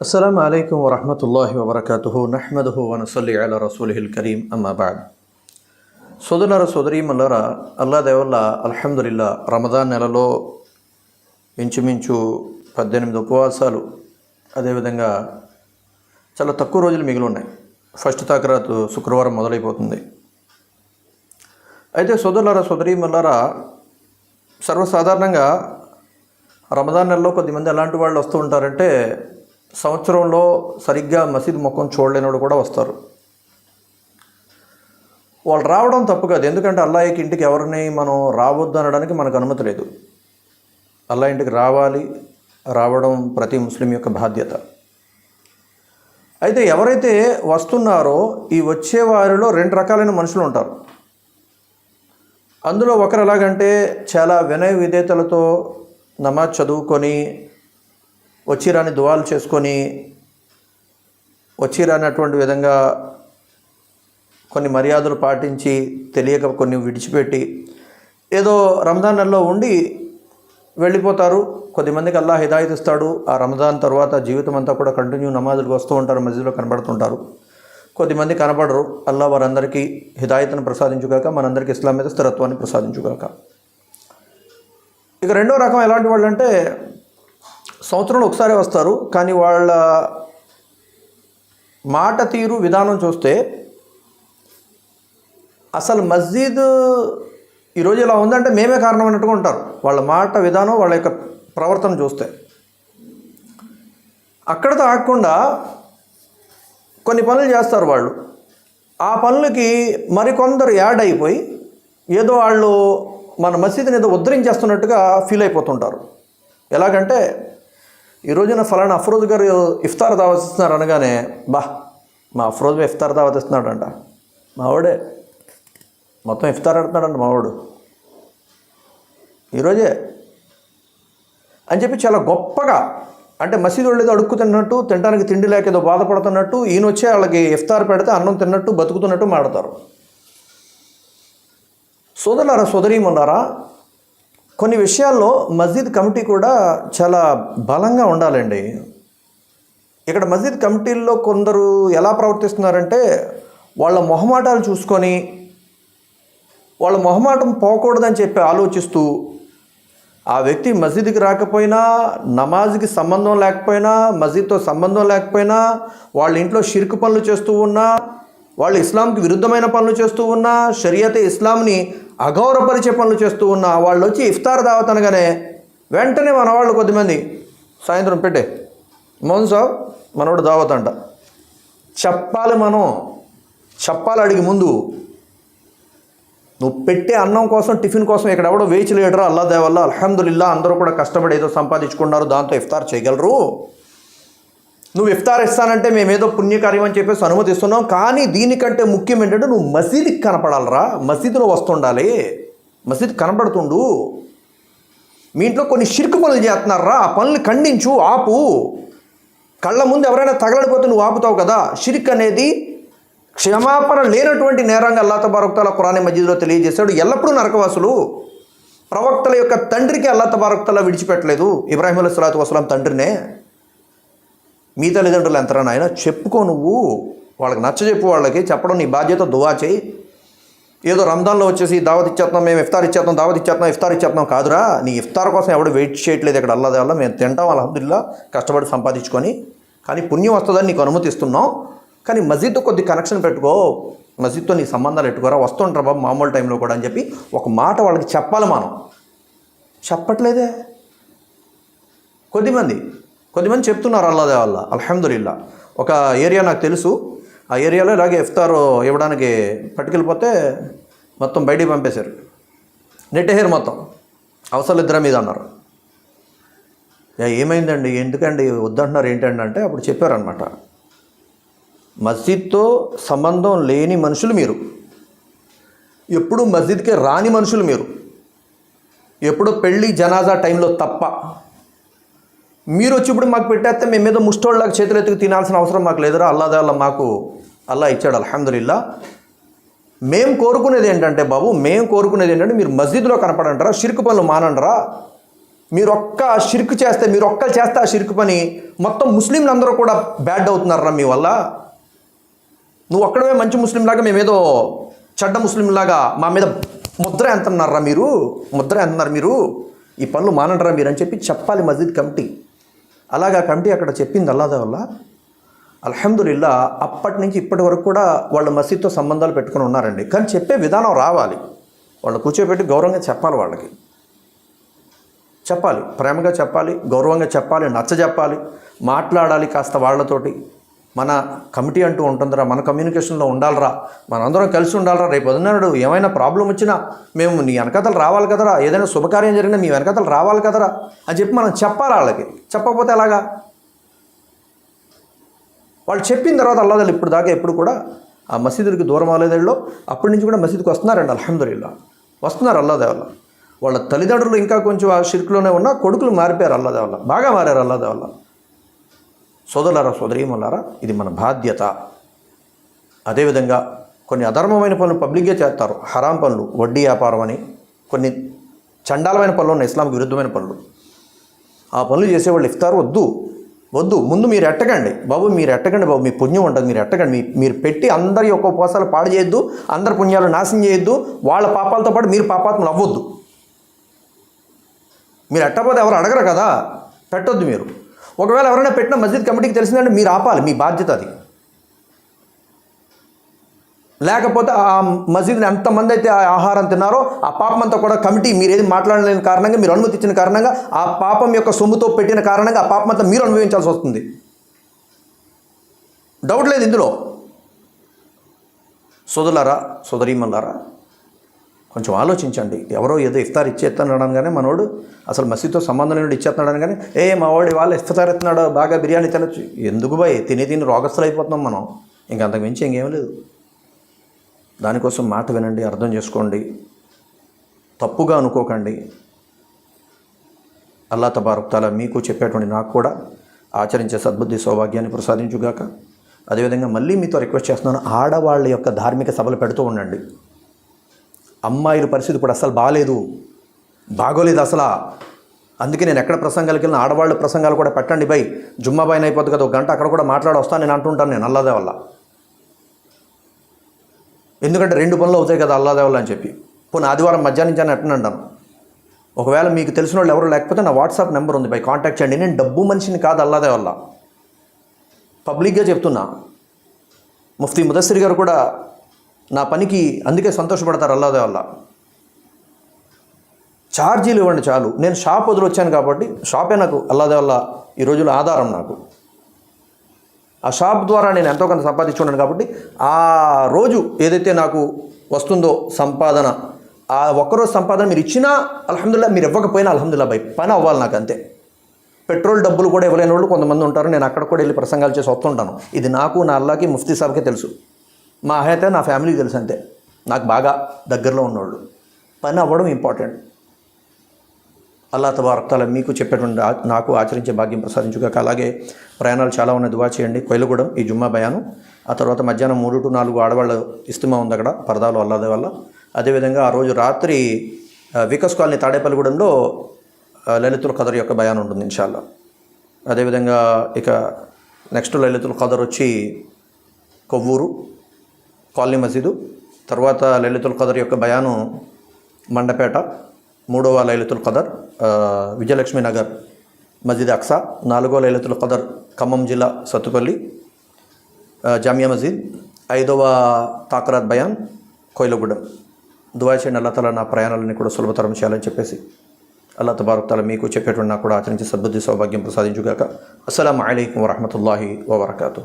అస్సలం అయికం వరహమతుల్లాహి వబర్కతూ నహ్మదహు వనసల్లి అల రసూలిహిల్ కరీం అమ్మాబాద్ సోదరీ మల్లర అల్లా దేవల్ల అల్హందుల్లా రమదాన్ నెలలో ఇంచుమించు పద్దెనిమిది ఉపవాసాలు అదేవిధంగా చాలా తక్కువ రోజులు మిగిలి ఉన్నాయి ఫస్ట్ తాకరాత్ శుక్రవారం మొదలైపోతుంది అయితే సోదరుల సోదరీ మల్లర సర్వసాధారణంగా రమదాన్ నెలలో కొద్దిమంది ఎలాంటి వాళ్ళు వస్తూ ఉంటారంటే సంవత్సరంలో సరిగ్గా మసీద్ ముఖం చూడలేని కూడా వస్తారు. వాళ్ళు రావడం తప్పు కాదు. ఎందుకంటే అల్లాయికి ఇంటికి ఎవరిని మనం రావద్దు అనడానికి మనకు అనుమతి లేదు. అల్లా ఇంటికి రావాలి రావడం ప్రతి ముస్లిం యొక్క బాధ్యత. అయితే ఎవరైతే వస్తున్నారో ఈ వచ్చే వారిలో రెండు రకాలైన మనుషులు ఉంటారు. అందులో ఒకరు ఎలాగంటే చాలా వినయ విధేతలతో నమాజ్ చదువుకొని వచ్చిరాని దువాలు చేసుకొని వచ్చిరానటువంటి విధంగా కొన్ని మర్యాదలు పాటించి తెలియక కొన్ని విడిచిపెట్టి ఏదో రంజాన్ నెలలో ఉండి వెళ్ళిపోతారు. కొద్దిమందికి అల్లా హిదాయత్ ఇస్తాడు. ఆ రంజాన్ తర్వాత జీవితం అంతా కూడా కంటిన్యూ నమాజులకు వస్తూ ఉంటారు మధ్యలో కనబడుతుంటారు. కొద్దిమంది కనబడరు. అల్లా వారందరికీ హిదాయతను ప్రసాదించుగాక మనందరికీ ఇస్లాం మీద స్థిరత్వాన్ని ప్రసాదించుగాక. ఇక రెండో రకం ఎలాంటి వాళ్ళు అంటే సంవత్సరంలో ఒకసారి వస్తారు కానీ వాళ్ళ మాట తీరు విధానం చూస్తే అసలు మస్జిద్ ఈరోజు ఇలా ఉందంటే మేమే కారణం అన్నట్టుగా ఉంటారు. వాళ్ళ మాట విధానం వాళ్ళ యొక్క ప్రవర్తన చూస్తే. అక్కడతో ఆగకుండా కొన్ని పనులు చేస్తారు వాళ్ళు. ఆ పనులకి మరికొందరు యాడ్ అయిపోయి ఏదో వాళ్ళు మన మసీదుని ఏదో ఉద్ధరించేస్తున్నట్టుగా ఫీల్ అయిపోతుంటారు. ఎలాగంటే ఈ రోజున ఫలానా అఫ్రోజ్ గారు ఇఫ్తార్ దావత్ ఇస్తున్నారు అనగానే బా మా అఫ్రోజ్ ఇఫ్తార్ దావత్ ఇస్తున్నాడంట. మావాడే మొత్తం ఇఫ్తార్ ఆడుతున్నాడంట మావాడు ఈరోజే అని చెప్పి చాలా గొప్పగా అంటే మసీదు వాళ్ళు ఏదో అడుక్కు తిన్నట్టు తినడానికి తిండి లేక ఏదో బాధపడుతున్నట్టు ఈయన వచ్చే వాళ్ళకి ఇఫ్తార్ పెడితే అన్నం తిన్నట్టు బతుకుతున్నట్టు మాడతారు సోదరులారా సోదరీమన్నారా కొన్ని విషయాల్లో మస్జిద్ కమిటీ కూడా చాలా బలంగా ఉండాలండి. ఇక్కడ మస్జిద్ కమిటీల్లో కొందరు ఎలా ప్రవర్తిస్తున్నారంటే వాళ్ళ మొహమాటాలు చూసుకొని వాళ్ళ మొహమాటం పోకూడదని చెప్పి ఆలోచిస్తూ ఆ వ్యక్తి మస్జిద్కి రాకపోయినా నమాజ్కి సంబంధం లేకపోయినా మసీద్తో సంబంధం లేకపోయినా వాళ్ళ ఇంట్లో షిర్కు పనులు చేస్తూ ఉన్నా వాళ్ళు ఇస్లాంకి విరుద్ధమైన పనులు చేస్తూ ఉన్నా షరియతే ఇస్లాంని అగౌరవపరిచే పనులు చేస్తూ ఉన్నా వాళ్ళు వచ్చి ఇఫ్తార్ దావత్ అనగానే వెంటనే మన వాళ్ళు కొద్దిమంది సాయంత్రం పెట్టే మోహన్ సాబ్ మనోడు దావత్ అంట చెప్పాలి మనం చెప్పాలి అడిగి ముందు. నువ్వు పెట్టే అన్నం కోసం టిఫిన్ కోసం ఇక్కడ ఎవడో వేచి లేడరా అల్లా దేవల్లా అల్హమ్దుల్లా అందరూ కూడా కష్టపడి ఏదో సంపాదించుకున్నారు దాంతో ఇఫ్తార్ చేయగలరు. నువ్వు ఇఫ్తార్ ఇస్తానంటే మేమేదో పుణ్యకార్యం అని చెప్పేసి అనుమతిస్తున్నాం కానీ దీనికంటే ముఖ్యం ఏంటంటే నువ్వు మసీదుకి కనపడాలరా. మసీదులో వస్తుండాలి. మసీద్ కనపడుతుండు. మీ ఇంట్లో కొన్ని షిర్కు పనులు చేస్తున్నారా? ఆ పనులు ఖండించు ఆపు. కళ్ళ ముందు ఎవరైనా తగలడిపోతే నువ్వు ఆపుతావు కదా. షిర్క్ అనేది క్షమాపణ లేనటువంటి నేరంగా అల్లా తబారక్తాల ఖురాని మధ్యలో తెలియజేశాడు. ఎల్లప్పుడూ నరకవాసులు. ప్రవక్తల యొక్క తండ్రికి అల్లా తబారక్తల విడిచిపెట్టలేదు. ఇబ్రాహీం అలీ సలాతు వసలాం తండ్రినే. మీ తల్లిదండ్రులు ఎంతరా నాయన? చెప్పుకో నువ్వు. వాళ్ళకి నచ్చజెప్పు వాళ్ళకి. చెప్పడం నీ బాధ్యత. దువా చేయి. ఏదో రంజాన్లో వచ్చేసి దావత్ ఇచ్చేస్తున్నాం మేము ఇఫ్తార్ ఇచ్చేస్తాం దావత్ ఇచ్చేస్తున్నాం ఇఫ్తార్ ఇచ్చేస్తున్నాం కాదురా. నీ ఇఫ్తార్ కోసం ఎవడు వెయిట్ చేయట్లేదు ఇక్కడ అల్లా వల్ల మేము తింటాం అలహదుల్లా కష్టపడి సంపాదించుకొని. కానీ పుణ్యం వస్తుందని నీకు అనుమతిస్తున్నాం. కానీ మస్జిద్తో కొద్ది కనెక్షన్ పెట్టుకో. మస్జిద్తో నీ సంబంధాలు పెట్టుకోరా. వస్తుంటారు బాబు మామూలు టైంలో కూడా అని చెప్పి ఒక మాట వాళ్ళకి చెప్పాలి మనం. చెప్పట్లేదే. కొద్దిమంది. కొద్దిమంది చెప్తున్నారు అల్లాదే వల్ల అల్హమ్దుల్లా ఒక ఏరియా నాకు తెలుసు. ఆ ఏరియాలో ఇలాగే ఇఫ్తార్ ఇవ్వడానికి పట్టుకెళ్ళిపోతే మొత్తం బయటికి పంపేశారు. నెట్టేసారు మొత్తం. అవసరం ఇద్దరం మీద అన్నారు. "యా, ఏమైందండి? ఎందుకండి? వద్దంటున్నారు ఏంటండి అంటే అప్పుడు చెప్పారనమాట మస్జిద్తో సంబంధం లేని మనుషులు మీరు. ఎప్పుడు మస్జిద్కి రాని మనుషులు మీరు. ఎప్పుడు పెళ్ళి జనాజా టైంలో తప్ప. మీరు వచ్చి ఇప్పుడు మాకు పెట్టేస్తే మేము మీద ముష్టోళ్ళకి చేతులు ఎత్తుకు తినాల్సిన అవసరం మాకు లేదురా. అల్లాదే మాకు అల్లా ఇచ్చాడు అల్హమ్దుల్లా మేము కోరుకునేది ఏంటంటే బాబు మేము కోరుకునేది ఏంటంటే మీరు మస్జిద్లో కనపడంటారా షిరుకు పనులు మానండరా. మీరు ఒక్క షిర్క్ చేస్తే మీరు ఒక్కరు చేస్తే ఆ షిరుకు పని మొత్తం ముస్లింలు అందరూ కూడా బ్యాడ్ అవుతున్నారా మీ వల్ల. నువ్వు ఒక్కడమే మంచి ముస్లింలాగా మేమేదో చెడ్డ ముస్లింలాగా మా మీద ముద్ర ఎంతన్నారా మీరు? ముద్ర ఎంతన్నారు మీరు? ఈ పనులు మానంటారా మీరు అని చెప్పి చెప్పాలి మస్జిద్ కమిటీ. అలాగా కమిటీ అక్కడ చెప్పింది అల్లాద వల్ల అల్హమ్దుల్లా అప్పటి నుంచి ఇప్పటి వరకు కూడా వాళ్ళు మసీద్తో సంబంధాలు పెట్టుకుని ఉన్నారండి. కానీ చెప్పే విధానం రావాలి. వాళ్ళు కూర్చోబెట్టి గౌరవంగా చెప్పాలి వాళ్ళకి. చెప్పాలి. ప్రేమగా చెప్పాలి గౌరవంగా చెప్పాలి నచ్చ చెప్పాలి మాట్లాడాలి కాస్త వాళ్ళతోటి. మన కమిటీ అంటూ ఉంటుందిరా మన కమ్యూనికేషన్లో ఉండాలిరా మనందరం కలిసి ఉండాలిరా రేపు వదినాడు ఏమైనా ప్రాబ్లం వచ్చినా మేము నీ వెనకతలు రావాలి కదరా ఏదైనా శుభకార్యం జరిగినా మీ వెనకతలు రావాలి కదరా అని చెప్పి మనం చెప్పాలి వాళ్ళకి. చెప్పకపోతే ఎలాగా? వాళ్ళు చెప్పిన తర్వాత అల్లాదాలు ఇప్పుడు దాకా ఎప్పుడు కూడా ఆ మసీదులకి దూరం అవ్వలేదేళ్ళో అప్పటి నుంచి కూడా మసీదుకి వస్తున్నారండి అల్హమ్దుల్లా వస్తున్నారు అల్లాదేవల్ల వాళ్ళ తల్లిదండ్రులు ఇంకా కొంచెం ఆ షిర్క్లోనే ఉన్నా కొడుకులు మారిపోయారు అల్లాదేవల్ల బాగా మారారు అల్లాదేవల్ల సోదరులారా సోదరీములారా ఇది మన బాధ్యత. అదేవిధంగా కొన్ని అధర్మమైన పనులు పబ్లిక్గా చేస్తారు. హరాం పనులు వడ్డీ వ్యాపారం అని. కొన్ని చండాలమైన పనులు ఉన్నాయి ఇస్లాంకి విరుద్ధమైన పనులు. ఆ పనులు చేసేవాళ్ళు ఇఫ్తార్ వద్దు. వద్దు. ముందు మీరు ఎట్టకండి. బాబు మీరు ఎట్టకండి బాబు. మీ పుణ్యం ఉంటుంది మీరు ఎట్టకండి. మీ మీరు పెట్టి అందరి యొక్క ఉపవాసాలు పాడు చేయొద్దు. అందరి పుణ్యాలు నాశనం చేయొద్దు. వాళ్ళ పాపాలతో పాటు మీరు పాపాత్మలు అవ్వద్దు. మీరు ఎట్టపోతే ఎవరు అడగరు కదా? పెట్టొద్దు మీరు. ఒకవేళ ఎవరైనా పెట్టిన మస్జిద్ కమిటీకి తెలిసిందంటే మీరు ఆపాలి మీ బాధ్యత అది. లేకపోతే ఆ మస్జిద్ని ఎంతమంది అయితే ఆ ఆహారం తిన్నారో ఆ పాపం అంతా కూడా కమిటీ మీరు ఏది మాట్లాడలేని కారణంగా మీరు అనుమతి ఇచ్చిన కారణంగా ఆ పాపం యొక్క సొమ్ముతో పెట్టిన కారణంగా ఆ పాపం అంతా మీరు అనుభవించాల్సి వస్తుంది. డౌట్ లేదు ఇందులో. సోదరులారా సోదరీమల్లారా కొంచెం ఆలోచించండి. ఎవరో ఏదో ఇఫ్తార్ ఇచ్చేస్తున్నాడు కానీ మనోడు అసలు మసీద్తో సంబంధం లేని ఇచ్చేస్తున్నాడు కానీ ఏ మా వాడు వాళ్ళు ఇఫ్తార్ ఇస్తున్నాడు బాగా బిర్యానీ తినచ్చు. ఎందుకు బాయ్ తిని తిని రోగస్తులు అయిపోతున్నాం మనం. ఇంక అంతకు మించి ఇంకేం లేదు. దానికోసం మాట వినండి అర్థం చేసుకోండి. తప్పుగా అనుకోకండి. అల్లా తబారుక్తాల మీకు చెప్పేటువంటి నాకు కూడా ఆచరించే సద్బుద్ధి సౌభాగ్యాన్ని ప్రసాదించుగాక. అదేవిధంగా మళ్ళీ మీతో రిక్వెస్ట్ చేస్తున్నాను ఆడవాళ్ళ యొక్క ధార్మిక సభలు పెడుతూ ఉండండి. అమ్మాయిల పరిస్థితి ఇప్పుడు అసలు బాగాలేదు బాగోలేదు అసలు. అందుకే నేను ఎక్కడ ప్రసంగాలకు వెళ్ళిన ఆడవాళ్ళ ప్రసంగాలు కూడా పెట్టండి బై. జుమ్మా బాయిన అయిపోతుంది కదా ఒక గంట అక్కడ కూడా మాట్లాడి వస్తాను నేను అంటుంటాను నేను అల్లాదే వల్ల ఎందుకంటే రెండు పనులు అవుతాయి కదా అల్లాదే వల్ల అని చెప్పి. పోనీ ఆదివారం మధ్యాహ్నం నుంచి అని అట్టని అంటాను. ఒకవేళ మీకు తెలిసిన వాళ్ళు ఎవరు లేకపోతే నా వాట్సాప్ నెంబర్ ఉంది బై కాంటాక్ట్ చేయండి. నేను డబ్బు మనిషిని కాదు అల్లాదే వల్ల పబ్లిక్గా చెప్తున్నా. ముఫ్తీ ముదస్సిరి గారు కూడా నా పనికి అందుకే సంతోషపడతారు అల్లాదే వల్ల. ఛార్జీలు ఇవ్వండి చాలు. నేను షాప్ వదిలి వచ్చాను కాబట్టి షాపే నాకు అల్లాదే వల్ల ఈ రోజుల్లో ఆధారం నాకు. ఆ షాప్ ద్వారా నేను ఎంతో కొంత సంపాదించుకున్నాను కాబట్టి ఆ రోజు ఏదైతే నాకు వస్తుందో సంపాదన ఆ ఒక్కరోజు సంపాదన మీరు ఇచ్చినా అల్హమ్దుల్లా మీరు ఇవ్వకపోయినా అల్హమ్దుల్లా బై పని అవ్వాలి నాకు అంతే. పెట్రోల్ డబ్బులు కూడా ఇవ్వలేని వాళ్ళు కొంతమంది ఉంటారు. నేను అక్కడ కూడా వెళ్ళి ప్రసంగాలు చేసి వస్తుంటాను. ఇది నాకు నా అల్లాకి ముఫ్తీ సాబ్కే తెలుసు. మా అయితే నా ఫ్యామిలీకి తెలుసు అంతే. నాకు బాగా దగ్గరలో ఉన్నవాళ్ళు పని అవ్వడం ఇంపార్టెంట్ అల్లా తబారక్తాల మీకు చెప్పేటువంటి నాకు ఆచరించే భాగ్యం ప్రసాదించుగాక. అలాగే ప్రయాణాలు చాలా ఉన్నాయి. దువా చేయండి. కొయిలగూడెం ఈ జుమ్మా బయాను. ఆ తర్వాత మధ్యాహ్నం మూడు టు నాలుగు ఆడవాళ్ళ ఇస్తుమా ఉంది అక్కడ పరదాలు అల్లాదే వల్ల అదేవిధంగా ఆ రోజు రాత్రి వికస్ వికాస్ కాలనీ తాడేపల్లిగూడెంలో లలితుల లలితుల్ ఖదర్ యొక్క బయాన్ ఉంటుంది ఇన్షాల్లా. అదేవిధంగా ఇక నెక్స్ట్ లలితుల్ ఖదర్ వచ్చి కొవ్వూరు. కాలనీ మసీదు తర్వాత లలితుల్ ఖదర్ యొక్క బయాను మండపేట మూడవ లైలతుల్ ఖదర్ విజయలక్ష్మి నగర్ మస్జిద్ అక్సా నాలుగో లైలతుల్ ఖదర్ ఖమ్మం జిల్లా సత్తుపల్లి జామియా మస్జిద్ ఐదవ తాకరాత్ బయాన్ కోయిలగూడెం. దువా చేయండి అల్లా తల నా ప్రయాణాలన్నీ కూడా సులభతరం చేయాలని చెప్పేసి అల్లా తబారక్ తల మీకు చెప్పేటువంటి నాకు కూడా ఆచరించి సద్బుద్ధి సౌభాగ్యం ప్రసాదించుగాక. అస్సలం అయికం వరహమూల వబర్కాతూ